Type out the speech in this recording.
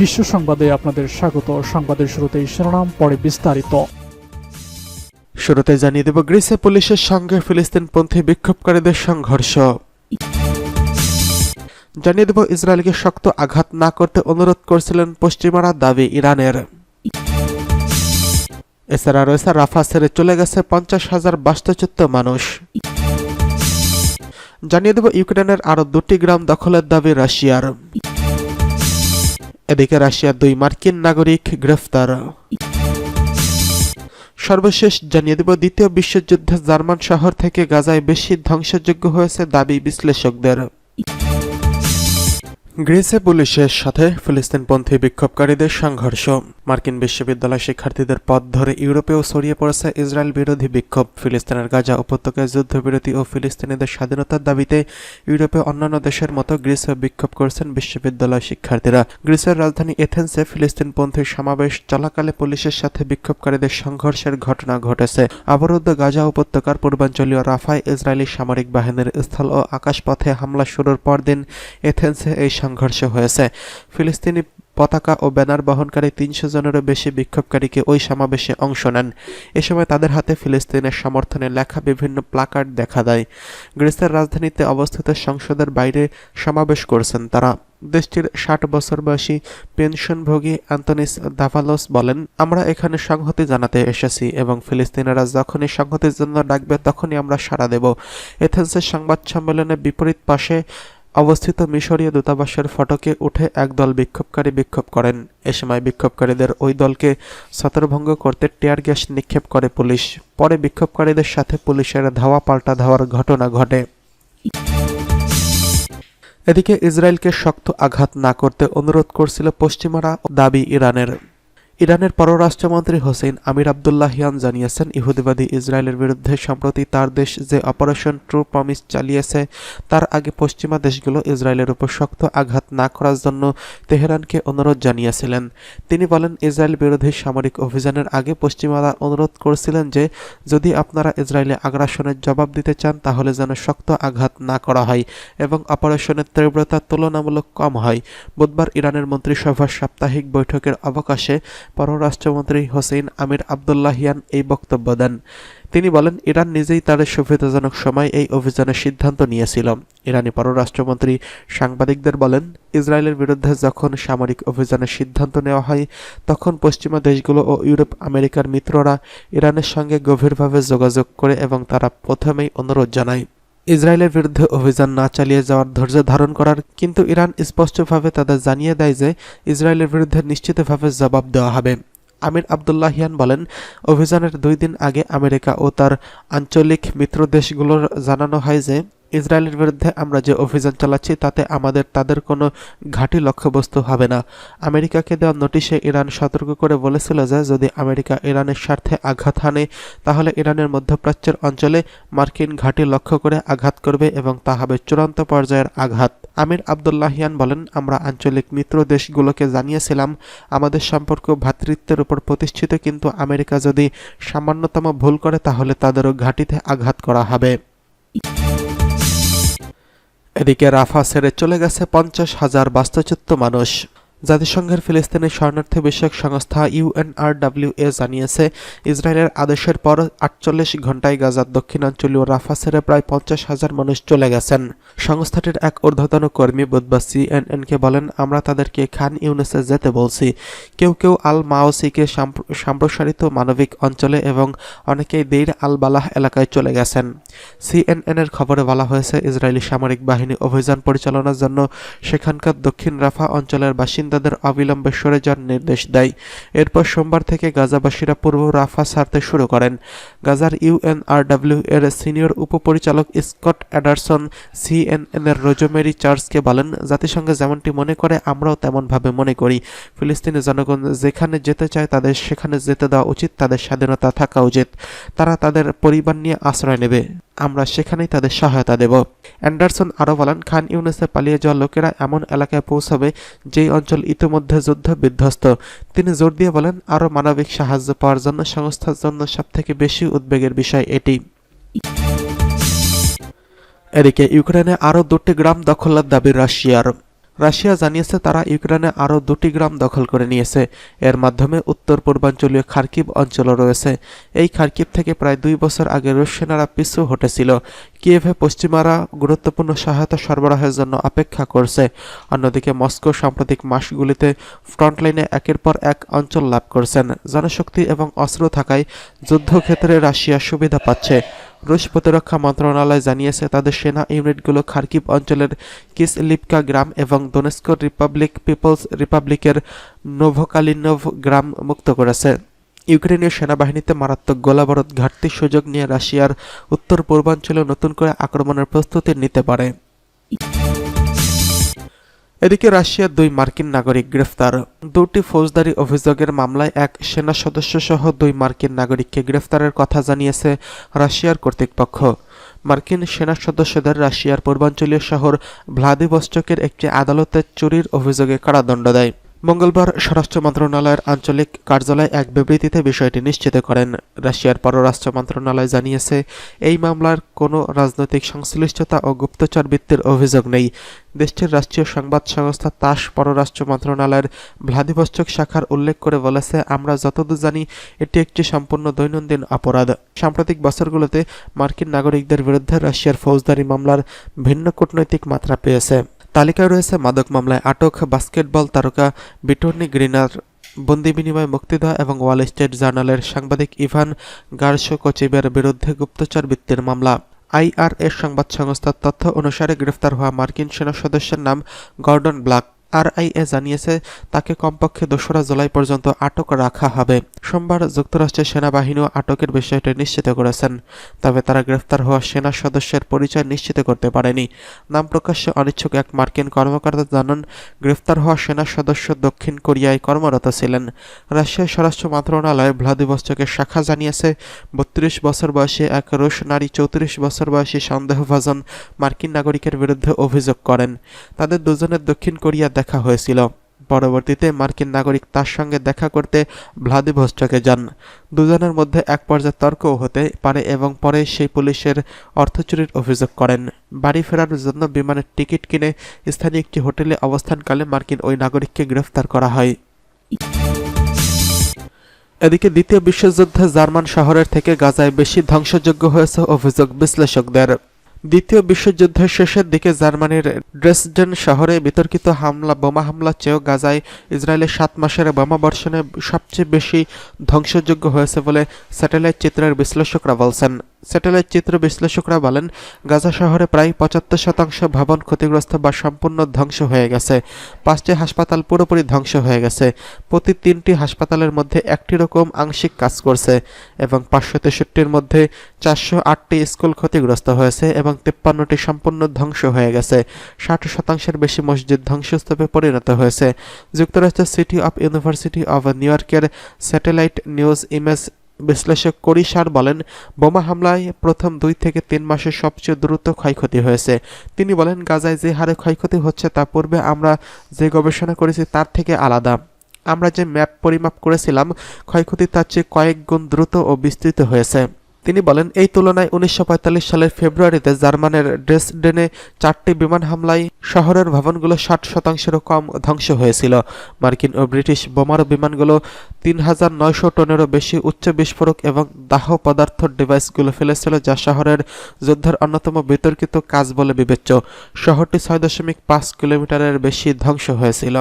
বিশ্ব সংবাদে আপনাদের স্বাগত। সংবাদের শুরুতেই শিরোনাম, পরে বিস্তারিত। শুরুতে জানিয়ে দেব, গ্রিসে পুলিশের সঙ্গে ফিলিস্তিনপন্থী বিক্ষোভকারীদের সংঘর্ষ। জানিয়ে দেব, ইসরায়েলকে শক্ত আঘাত না করতে অনুরোধ করছিলেন পশ্চিমারা দাবি ইরানের। এছাড়া রয়েছে, রাফা ছেড়ে চলে গেছে পঞ্চাশ হাজার বাস্তুচ্যুত মানুষ। জানিয়ে দেব, ইউক্রেনের আরও দুটি গ্রাম দখলের দাবি রাশিয়ার। এদিকে রাশিয়ার দুই মার্কিন নাগরিক গ্রেফতার। সর্বশেষ জানিয়ে দেব, দ্বিতীয় বিশ্বযুদ্ধে জার্মান শহর থেকে গাজায় বেশি ধ্বংসযোগ্য হয়েছে দাবি বিশ্লেষকদের। গ্রিসে পুলিশের সাথে ফিলিস্তিনপন্থী বিক্ষোভকারীদের সংঘর্ষ। মার্কিন বিশ্ববিদ্যালয় শিক্ষার্থীদের পথ ধরে ইউরোপেও ছড়িয়ে পড়েছে ইসরায়েল বিরোধী বিক্ষোভ। ফিলিস্তিনের গাজা উপত্যকায় যুদ্ধবিরতি ও ফিলিস্তিনিদের স্বাধীনতার দাবিতে ইউরোপে অন্যান্য দেশের মতো গ্রিসে বিক্ষোভ করেছেন বিশ্ববিদ্যালয় শিক্ষার্থীরা। গ্রিসের রাজধানী এথেন্সে ফিলিস্তিনপন্থী সমাবেশ চলাকালে পুলিশের সাথে বিক্ষোভকারীদের সংঘর্ষের ঘটনা ঘটেছে। অবরুদ্ধ গাজা উপত্যকার পূর্বাঞ্চলীয় রাফায় ইসরায়েলি সামরিক বাহিনীর স্থল ও আকাশপথে হামলা শুরুর পরদিন এথেন্সে এই সংঘর্ষ হয়েছে। ফিলিস্তিনি পতাকা ও ব্যানার বহনকারী তিনশো জনেরও বেশি বিক্ষোভকারীকে ওই সমাবেশে অংশ নেন। এ সময় তাদের হাতে ফিলিস্তিনের সমর্থনে লেখা বিভিন্ন প্লাকার্ড দেখা দেয়। গ্রিসের রাজধানীতে অবস্থিত সংসদের বাইরে সমাবেশ করছেন তারা। দেশটির ষাট বছর বয়সী পেনশনভোগী অ্যান্তনিস দাভালোস বলেন, আমরা এখানে সংহতি জানাতে এসেছি এবং ফিলিস্তিনিরা যখনই সংহতির জন্য ডাকবে তখনই আমরা সাড়া দেব। এথেন্সের সংবাদ সম্মেলনে বিপরীত পাশে অবস্থিত মিশরীয় দূতাবাসের ফটকে উঠে একদল বিক্ষোভকারী বিক্ষোভ করেন। এ সময় বিক্ষোভকারীদের ওই দলকে ছত্রভঙ্গ করতে টিয়ার গ্যাস নিক্ষেপ করে পুলিশ। পরে বিক্ষোভকারীদের সাথে পুলিশের ধাওয়া পাল্টা ধাওয়ার ঘটনা ঘটে। এদিকে ইসরায়েলকে শক্ত আঘাত না করতে অনুরোধ করছিল পশ্চিমারা দাবি ইরানের। ইরানের পররাষ্ট্রমন্ত্রী হোসেন আমির আবদুল্লাহিয়ান জানিয়েছেন, ইহুদিবাদী ইসরায়েলের বিরুদ্ধে সম্প্রতি তার দেশ যে অপারেশন ট্রু প্রমিস চালিয়েছে, তার আগে পশ্চিমা দেশগুলো ইসরায়েলের উপর শক্ত আঘাত না করার জন্য তেহরানকে অনুরোধ জানিয়েছিলেন। তিনি বলেন, ইসরায়েল বিরোধী সামরিক অভিযানের আগে পশ্চিমারা অনুরোধ করেছিলেন যে, যদি আপনারা ইসরায়েলে আগ্রাসনের জবাব দিতে চান, তাহলে যেন শক্ত আঘাত না করা হয় এবং অপারেশনের তীব্রতা তুলনামূলক কম হয়। বুধবার ইরানের মন্ত্রিসভার সাপ্তাহিক বৈঠকের অবকাশে পররাষ্ট্রমন্ত্রী হোসেন আমির আবদুল্লাহিয়ান এই বক্তব্য দেন। তিনি বলেন, ইরান নিজেই তার সুবিধাজনক সময় এই অভিযানের সিদ্ধান্ত নিয়েছিল। ইরানি পররাষ্ট্রমন্ত্রী সাংবাদিকদের বলেন, ইসরায়েলের বিরুদ্ধে যখন সামরিক অভিযানের সিদ্ধান্ত নেওয়া হয়, তখন পশ্চিমা দেশগুলো ও ইউরোপ আমেরিকার মিত্ররা ইরানের সঙ্গে গভীরভাবে যোগাযোগ করে এবং তারা প্রথমেই অনুরোধ জানায়। ইসরায়েলের বিরুদ্ধে অভিযান না চালিয়ে যাওয়ার ধৈর্য ধারণ করার, কিন্তু ইরান স্পষ্টভাবে তাদের জানিয়ে দেয় যে ইসরায়েলের বিরুদ্ধে নিশ্চিতভাবে জবাব দেওয়া হবে। আমির আবদুল্লাহিয়ান বলেন, অভিযানের দুই দিন আগে আমেরিকা ও তার আঞ্চলিক মিত্র দেশগুলোর জানানো হয় যে ইসরায়েলের বিরুদ্ধে আমরা যে অভিযান চালাচ্ছি, তাতে আমাদের, তাদের কোনো ঘাঁটি লক্ষ্যবস্তু হবে না। আমেরিকাকে দেওয়া নোটিশে ইরান সতর্ক করে বলেছিল যে, যদি আমেরিকা ইরানের স্বার্থে আঘাত হানে, তাহলে ইরানের মধ্যপ্রাচ্যের অঞ্চলে মার্কিন ঘাঁটি লক্ষ্য করে আঘাত করবে এবং তা হবে চূড়ান্ত পর্যায়ের আঘাত। আমির আবদুল্লাহিয়ান বলেন, আমরা আঞ্চলিক মিত্র দেশগুলোকে জানিয়েছিলাম, আমাদের সম্পর্ক ভ্রাতৃত্বের উপর প্রতিষ্ঠিত, কিন্তু আমেরিকা যদি সামান্যতম ভুল করে, তাহলে তাদেরও ঘাঁটিতে আঘাত করা হবে। এদিকে রাফা ছেড়ে চলে গেছে পঞ্চাশ হাজার বাস্তুচ্যুত মানুষ। জাতিসংঘের ফিলিস্তিনের শরণার্থী বিষয়ক সংস্থা ইউএনআরডব্লিউএ জানিয়েছে, ইসরায়েলের আদেশের পর আটচল্লিশ ঘন্টায় গাজার দক্ষিণাঞ্চলীয় রাফা ছেড়ে প্রায় পঞ্চাশ হাজার মানুষ চলে গেছেন। সংস্থাটির এক ঊর্ধ্বতন কর্মী বুধবার সিএনএনকে বলেন, আমরা তাদেরকে খান ইউনেসে যেতে বলছি। কেউ কেউ আল মাওসিকে সাম্প্র- সম্প্রসারিত মানবিক অঞ্চলে এবং অনেকেই দেইর আল বালাহ এলাকায় চলে গেছেন। সিএনএনের খবরে বলা হয়েছে, ইসরায়েলি সামরিক বাহিনী অভিযান পরিচালনার জন্য সেখানকার দক্ষিণ রাফা অঞ্চলের বাসিন্দাদের অবিলম্বে সরে যাওয়ার নির্দেশ দেয়। এরপর সোমবার থেকে গাজাবাসীরা পূর্ব রাফা ছাড়তে শুরু করেন। গাজার ইউএনআরডব্লিউ এর সিনিয়র উপপরিচালক স্কট অ্যাডারসন সিএনএন এর রোজমেরি চার্চকে বলেন, জাতিসংঘ যেমনটি মনে করে, আমরাও তেমনভাবে মনে করি। ফিলিস্তিনি জনগণ যেখানে যেতে চায় তাদের, সেখানে যেতে দেওয়া উচিত, তাদের স্বাধীনতা থাকা উচিত। তারা তাদের পরিবার নিয়ে আশ্রয় নেবে। আমরা সেখানেই তাদের সহায়তা দেব। অ্যান্ডারসন আরও বলেন, খান ইউনেসে পালিয়ে যাওয়া লোকেরা এমন এলাকায় পৌঁছাবে যেই অঞ্চল ইতিমধ্যে যুদ্ধ বিধ্বস্ত। তিনি জোর দিয়ে বলেন, আরও মানবিক সাহায্য পাওয়ার জন্য সংস্থার জন্য সবথেকে বেশি উদ্বেগের বিষয় এটি। এদিকে ইউক্রেনে আরও দুটি গ্রাম দখলের দাবি রাশিয়ার। রাশিয়া জানিয়েছে তারা ইউক্রেনে আরও দুটি গ্রাম দখল করে নিয়েছে। এর মাধ্যমে উত্তর পূর্বাঞ্চলীয় খার্কিব অঞ্চলও রয়েছে। এই খার্কিব থেকে প্রায় দুই বছর আগে রুশ সেনারা পিছু হটেছিল। কিয়েভে পশ্চিমারা গুরুত্বপূর্ণ সহায়তা সরবরাহের জন্য অপেক্ষা করছে। অন্যদিকে মস্কো সাম্প্রতিক মাসগুলিতে ফ্রন্টলাইনে একের পর এক অঞ্চল লাভ করছেন। জনশক্তি এবং অস্ত্র থাকায় যুদ্ধক্ষেত্রে রাশিয়া সুবিধা পাচ্ছে। রুশ প্রতিরক্ষা মন্ত্রণালয় জানিয়েছে, তাদের সেনা ইউনিটগুলো খার্কিব অঞ্চলের কিসলিপকা গ্রাম এবং দোনেস্ক রিপাবলিক পিপলস রিপাবলিকের নোভোকালিনভ গ্রাম মুক্ত করেছে। ইউক্রেনীয় সেনাবাহিনীতে মারাত্মক গোলাবারুদ ঘাটতির সুযোগ নিয়ে রাশিয়ার উত্তর পূর্বাঞ্চলে নতুন করে আক্রমণের প্রস্তুতি নিতে পারে। এদিকে রাশিয়ার দুই মার্কিন নাগরিক গ্রেফতার। দুটি ফৌজদারি অভিযোগের মামলায় এক সেনা সদস্য সহ দুই মার্কিন নাগরিককে গ্রেফতারের কথা জানিয়েছে রাশিয়ার কর্তৃপক্ষ। মার্কিন সেনা সদস্যদের রাশিয়ার পূর্বাঞ্চলীয় শহর ভ্লাদিভস্টকের একটি আদালতে চুরির অভিযোগে কারাদণ্ড দেয়। মঙ্গলবার স্বরাষ্ট্র মন্ত্রণালয়ের আঞ্চলিক কার্যালয় এক বিবৃতিতে বিষয়টি নিশ্চিত করেন। রাশিয়ার পররাষ্ট্র মন্ত্রণালয় জানিয়েছে, এই মামলার কোনো রাজনৈতিক সংশ্লিষ্টতা ও গুপ্তচর বৃত্তির অভিযোগ নেই। দেশটির রাষ্ট্রীয় সংবাদ সংস্থা তাস পররাষ্ট্র মন্ত্রণালয়ের ভ্লাদিভস্টক শাখার উল্লেখ করে বলেছে, আমরা যতদূর জানি, এটি একটি সম্পূর্ণ দৈনন্দিন অপরাধ। সাম্প্রতিক বছরগুলোতে মার্কিন নাগরিকদের বিরুদ্ধে রাশিয়ার ফৌজদারি মামলার ভিন্ন কূটনৈতিক মাত্রা পেয়েছে। তালিকায় রয়েছে মাদক মামলায় আটক বাস্কেটবল তারকা বিটর্নি গ্রিনার, বন্দি বিনিময় মুক্তি দেওয়া এবং ওয়াল স্ট্রিট জার্নালের সাংবাদিক ইভান গার্সো কচিবের বিরুদ্ধে গুপ্তচর বৃত্তির মামলা। আইআরএস সংবাদ সংস্থার তথ্য অনুসারে গ্রেফতার হওয়া মার্কিন সেনা সদস্যের নাম গর্ডন ব্লাক আরআইএ জানিয়েছে, তাকে কমপক্ষে দোসরা জুলাই পর্যন্ত আটক রাখা হবে। সোমবার যুক্তরাষ্ট্রের সেনাবাহিনীও আটকের বিষয়টি নিশ্চিত করেছেন, তবে তারা গ্রেফতার হওয়া সেনা সদস্যের পরিচয় নিশ্চিত করতে পারেনি। নাম প্রকাশ্যে অনিচ্ছুক এক মার্কিন কর্মকর্তা জানান, গ্রেফতার হওয়া সেনা সদস্য দক্ষিণ কোরিয়ায় কর্মরত ছিলেন। রাশিয়ার স্বরাষ্ট্র মন্ত্রণালয় ভ্লাদিভস্টকের শাখা জানিয়েছে, বত্রিশ বছর বয়সী এক রুশ নারী চৌত্রিশ বছর বয়সী সন্দেহভাজন মার্কিন নাগরিকের বিরুদ্ধে অভিযোগ করেন। তাদের দুজনের দক্ষিণ কোরিয়া দেখা হয়েছিল। পরবর্তীতে মার্কিন নাগরিক তার সঙ্গে দেখা করতে ভ্লাদিভস্টকে যান। দুজনের মধ্যে এক পর্যায়ে তর্কও হতে পারে এবং পরে সেই পুলিশের অর্থ চুরির অভিযোগ করেন। বাড়ি ফেরার জন্য বিমানের টিকিট কিনে স্থানীয় একটি হোটেলে অবস্থানকালে মার্কিন ওই নাগরিককে গ্রেফতার করা হয়। এদিকে দ্বিতীয় বিশ্বযুদ্ধে জার্মান শহরের থেকে গাজায় বেশি ধ্বংসযোগ্য হয়েছে অভিযোগ বিশ্লেষকদের। দ্বিতীয় বিশ্বযুদ্ধের শেষের দিকে জার্মানির ড্রেসডেন শহরে বিতর্কিত হামলা, বোমা হামলা চেয়েও গাজায় ইসরায়েলের সাত মাসের বোমা বর্ষণে সবচেয়ে বেশি ধ্বংসযোগ্য হয়েছে বলে স্যাটেলাইট চিত্রের বিশ্লেষকরা বলছেন। স্যাটেলাইট চিত্র বিশ্লেষকরা বলেন, গাজা শহরে প্রায় পঁচাত্তর শতাংশ ভবন ক্ষতিগ্রস্ত বা সম্পূর্ণ ধ্বংস হয়ে গেছে। পাঁচটি হাসপাতাল পুরোপুরি ধ্বংস হয়ে গেছে। প্রতি তিনটি হাসপাতালের মধ্যে একটি রকম আংশিক কাজ করছে এবং পাঁচশো তেষট্টির মধ্যে চারশো আটটি স্কুল ক্ষতিগ্রস্ত হয়েছে এবং তিপ্পান্নটি সম্পূর্ণ ধ্বংস হয়ে গেছে। ষাট শতাংশের বেশি মসজিদ ধ্বংসস্তূপে পরিণত হয়েছে। যুক্তরাষ্ট্রের city of university of New ইয়র্কের স্যাটেলাইট নিউজ ইমেজ বিশ্লেষক করি সার বলেন, বোমা হামলায় প্রথম দুই থেকে তিন মাসে সবচেয়ে দ্রুত ক্ষয়ক্ষতি হয়েছে। তিনি বলেন, গাজায় যে হারে ক্ষয়ক্ষতি হচ্ছে তা পূর্বে আমরা যে গবেষণা করেছি তার থেকে আলাদা। আমরা যে ম্যাপ পরিমাপ করেছিলাম, ক্ষয়ক্ষতি তার চেয়ে কয়েক গুণ দ্রুত ও বিস্তৃত হয়েছে। তিনি বলেন, এই তুলনায় উনিশশো পঁয়তাল্লিশ সালের ফেব্রুয়ারিতে জার্মানের ড্রেসডেনে চারটি বিমান হামলায় শহরের ভবনগুলো ষাট শতাংশেরও কম ধ্বংস হয়েছিল। মার্কিন ও ব্রিটিশ বোমারু বিমানগুলো তিন হাজার নয়শো টনেরও বেশি উচ্চ বিস্ফোরক এবং দাহ পদার্থ ডিভাইসগুলো ফেলেছিল, যা শহরের যুদ্ধের অন্যতম বিতর্কিত কাজ বলে বিবেচ্য। শহরটি ছয় দশমিক পাঁচ কিলোমিটারের বেশি ধ্বংস হয়েছিল।